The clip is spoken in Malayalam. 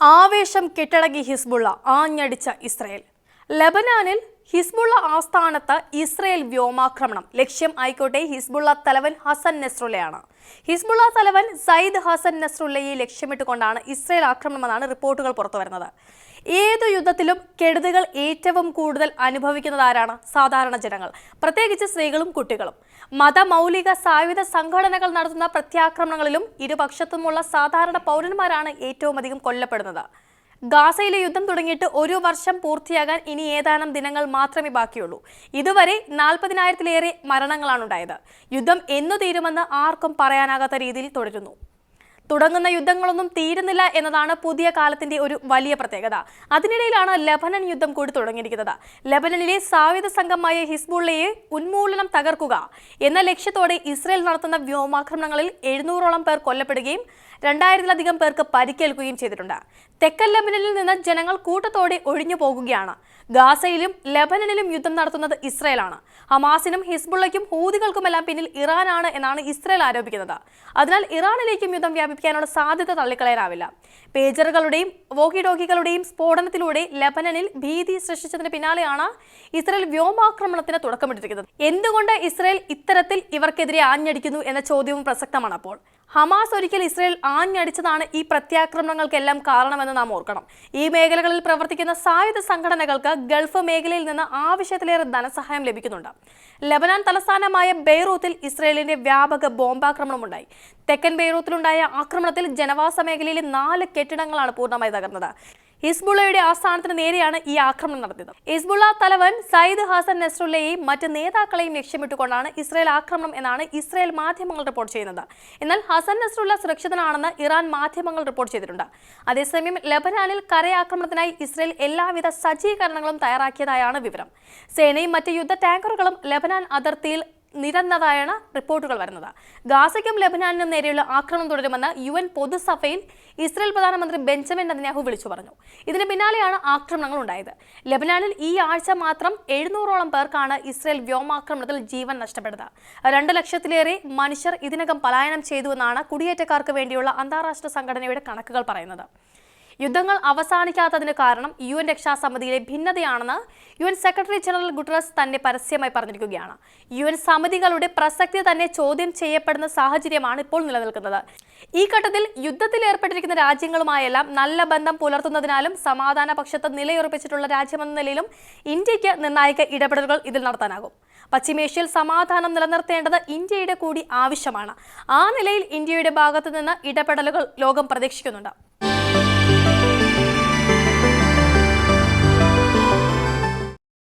ആവേശം കെട്ടടങ്ങി ഹിസ്ബുള്ള ആഞ്ഞടിച്ച ഇസ്രയേൽ. ലബനാനിൽ ഹിസ്ബുള്ള ആസ്ഥാനത്ത് ഇസ്രയേൽ വ്യോമാക്രമണം. ലക്ഷ്യം ആയിക്കോട്ടെ ഹിസ്ബുള്ള തലവൻ ഹസൻ നെസ്രുലയാണ് ഹിസ്ബുള്ള തലവൻ സയ്യിദ് ഹസൻ നസ്രുള്ളയെ ലക്ഷ്യമിട്ടുകൊണ്ടാണ് ഇസ്രയേൽ ആക്രമണമെന്നാണ് റിപ്പോർട്ടുകൾ പുറത്തുവരുന്നത്. ഏതു യുദ്ധത്തിലും കെടുതികൾ ഏറ്റവും കൂടുതൽ അനുഭവിക്കുന്നത് ആരാണ് സാധാരണ ജനങ്ങൾ. പ്രത്യേകിച്ച് സ്ത്രീകളും കുട്ടികളും. മതമൗലിക സായുധ സംഘടനകൾ നടത്തുന്ന പ്രത്യാക്രമണങ്ങളിലും ഇരുപക്ഷത്തുമുള്ള സാധാരണ പൗരന്മാരാണ് ഏറ്റവും അധികം കൊല്ലപ്പെടുന്നത്. ഗാസയിലെ യുദ്ധം തുടങ്ങിയിട്ട് ഒരു വർഷം പൂർത്തിയാകാൻ ഇനി ഏതാനും ദിനങ്ങൾ മാത്രമേ ബാക്കിയുള്ളൂ. ഇതുവരെ നാൽപ്പതിനായിരത്തിലേറെ മരണങ്ങളാണ് ഉണ്ടായത് യുദ്ധം എന്നു തീരുമെന്ന് ആർക്കും പറയാനാകാത്ത രീതിയിൽ തുടരുന്നു. തുടങ്ങുന്ന യുദ്ധങ്ങളൊന്നും തീരുന്നില്ല എന്നതാണ് പുതിയ കാലത്തിന്റെ ഒരു വലിയ പ്രത്യേകത. അതിനിടയിലാണ് ലബനൻ യുദ്ധം കൂടി തുടങ്ങിയിരിക്കുന്നത്. ലബനനിലെ സായുധ സംഘമായ ഹിസ്ബുള്ളയെ ഉന്മൂലനം തകർക്കുക എന്ന ലക്ഷ്യത്തോടെ ഇസ്രയേൽ നടത്തുന്ന വ്യോമാക്രമണങ്ങളിൽ എഴുന്നൂറോളം പേർ കൊല്ലപ്പെടുകയും രണ്ടായിരത്തിലധികം പേർക്ക് പരിക്കേൽക്കുകയും ചെയ്തിട്ടുണ്ട്. തെക്കൻ ലബനനിൽ നിന്ന് ജനങ്ങൾ കൂട്ടത്തോടെ ഒഴിഞ്ഞു പോകുകയാണ്. ഗാസയിലും ലബനനിലും യുദ്ധം നടത്തുന്നത് ഇസ്രയേലാണ്. ഹമാസിനും ഹിസ്ബുള്ളയ്ക്കും ഹൂതികൾക്കുമെല്ലാം പിന്നിൽ ഇറാനാണ് എന്നാണ് ഇസ്രയേൽ ആരോപിക്കുന്നത്. അതിനാൽ ഇറാനിലേക്കും യുദ്ധം വ്യാപിപ്പിക്കാനുള്ള സാധ്യത തള്ളിക്കളയാനാവില്ല. പേജറുകളുടെയും വോക്കിഡോക്കികളുടെയും സ്ഫോടനത്തിലൂടെ ലെബനനിൽ ഭീതി സൃഷ്ടിച്ചതിന് പിന്നാലെയാണ് ഇസ്രയേൽ വ്യോമാക്രമണത്തിന് തുടക്കമിട്ടിരിക്കുന്നത്. എന്തുകൊണ്ട് ഇസ്രയേൽ ഇത്തരത്തിൽ ഇവർക്കെതിരെ ആഞ്ഞടിക്കുന്നു എന്ന ചോദ്യവും പ്രസക്തമാണ് അപ്പോൾ. ഹമാസ് ഒരിക്കൽ ഇസ്രയേൽ ആഞ്ഞടിച്ചതാണ് ഈ പ്രത്യാക്രമണങ്ങൾക്കെല്ലാം കാരണമെന്ന് നാം ഓർക്കണം. ഈ മേഖലകളിൽ പ്രവർത്തിക്കുന്ന സായുധ സംഘടനകൾക്ക് ഗൾഫ് മേഖലയിൽ നിന്ന് ആവശ്യത്തിലേറെ ധനസഹായം ലഭിക്കുന്നുണ്ട്. ലബനാൻ തലസ്ഥാനമായ ബെയ്റൂത്തിൽ ഇസ്രയേലിന്റെ വ്യാപക ബോംബാക്രമണമുണ്ടായി. തെക്കൻ ബെയ്റൂത്തിലുണ്ടായ ആക്രമണത്തിൽ ജനവാസ മേഖലയിലെ നാല് കെട്ടിടങ്ങളാണ് പൂർണമായി തകർന്നത്. ഹിസ്ബുള്ളയുടെ ആസ്ഥാനത്തിന് നേരെയാണ് ഈ ആക്രമണം നടത്തിയത് ഹിസ്ബുള്ള തലവൻ സയ്യിദ് ഹസൻ നെസ്രുള്ളയെയും മറ്റ് നേതാക്കളെയും ലക്ഷ്യമിട്ടുകൊണ്ടാണ് ഇസ്രായേൽ ആക്രമണം എന്നാണ് ഇസ്രായേൽ മാധ്യമങ്ങൾ റിപ്പോർട്ട് ചെയ്യുന്നത്. എന്നാൽ ഹസൻ നെസ്രുള്ള സുരക്ഷിതനാണെന്ന് ഇറാൻ മാധ്യമങ്ങൾ റിപ്പോർട്ട് ചെയ്തിട്ടുണ്ട്. അതേസമയം ലബനാനിൽ കരയാക്രമണത്തിനായി ഇസ്രായേൽ എല്ലാവിധ സജ്ജീകരണങ്ങളും തയ്യാറാക്കിയതായാണ് വിവരം. സേനയും മറ്റ് യുദ്ധ ടാങ്കറുകളും ലബനാൻ അതിർത്തിയിൽ നിരന്നതായാണ് റിപ്പോർട്ടുകൾ വരുന്നത്. ഗാസയ്ക്കും ലബനാനിനും നേരെയുള്ള ആക്രമണം തുടരുമെന്ന് യു എൻ പൊതുസഭയിൽ ഇസ്രയേൽ പ്രധാനമന്ത്രി ബെഞ്ചമിൻ നദിനാഹു വിളിച്ചു പറഞ്ഞു. ഇതിന് പിന്നാലെയാണ് ആക്രമണങ്ങൾ ഉണ്ടായത്. ലബനാനിൽ ഈ ആഴ്ച മാത്രം എഴുന്നൂറോളം പേർക്കാണ് ഇസ്രയേൽ വ്യോമാക്രമണത്തിൽ ജീവൻ നഷ്ടപ്പെട്ടത്. രണ്ട് ലക്ഷത്തിലേറെ മനുഷ്യർ ഇതിനകം പലായനം ചെയ്തുവെന്നാണ് കുടിയേറ്റക്കാർക്ക് വേണ്ടിയുള്ള അന്താരാഷ്ട്ര സംഘടനയുടെ കണക്കുകൾ പറയുന്നത്. യുദ്ധങ്ങൾ അവസാനിക്കാത്തതിന് കാരണം യു എൻ രക്ഷാസമിതിയിലെ ഭിന്നതയാണെന്ന് U N secretary general Guterres തന്നെ പരസ്യമായി പറഞ്ഞിരിക്കുകയാണ്. യു എൻ സമിതികളുടെ പ്രസക്തി തന്നെ ചോദ്യം ചെയ്യപ്പെടുന്ന സാഹചര്യമാണ് ഇപ്പോൾ നിലനിൽക്കുന്നത്. ഈ ഘട്ടത്തിൽ യുദ്ധത്തിൽ ഏർപ്പെട്ടിരിക്കുന്ന രാജ്യങ്ങളുമായെല്ലാം നല്ല ബന്ധം പുലർത്തുന്നതിനാലും സമാധാന പക്ഷത്ത് നിലയുറപ്പിച്ചിട്ടുള്ള രാജ്യമെന്ന നിലയിലും ഇന്ത്യയ്ക്ക് നിർണായക ഇടപെടലുകൾ ഇതിൽ നടത്താനാകും. പശ്ചിമേഷ്യയിൽ സമാധാനം നിലനിർത്തേണ്ടത് ഇന്ത്യയുടെ കൂടി ആവശ്യമാണ്. ആ നിലയിൽ ഇന്ത്യയുടെ ഭാഗത്തു നിന്ന് ഇടപെടലുകൾ ലോകം പ്രതീക്ഷിക്കുന്നുണ്ട്.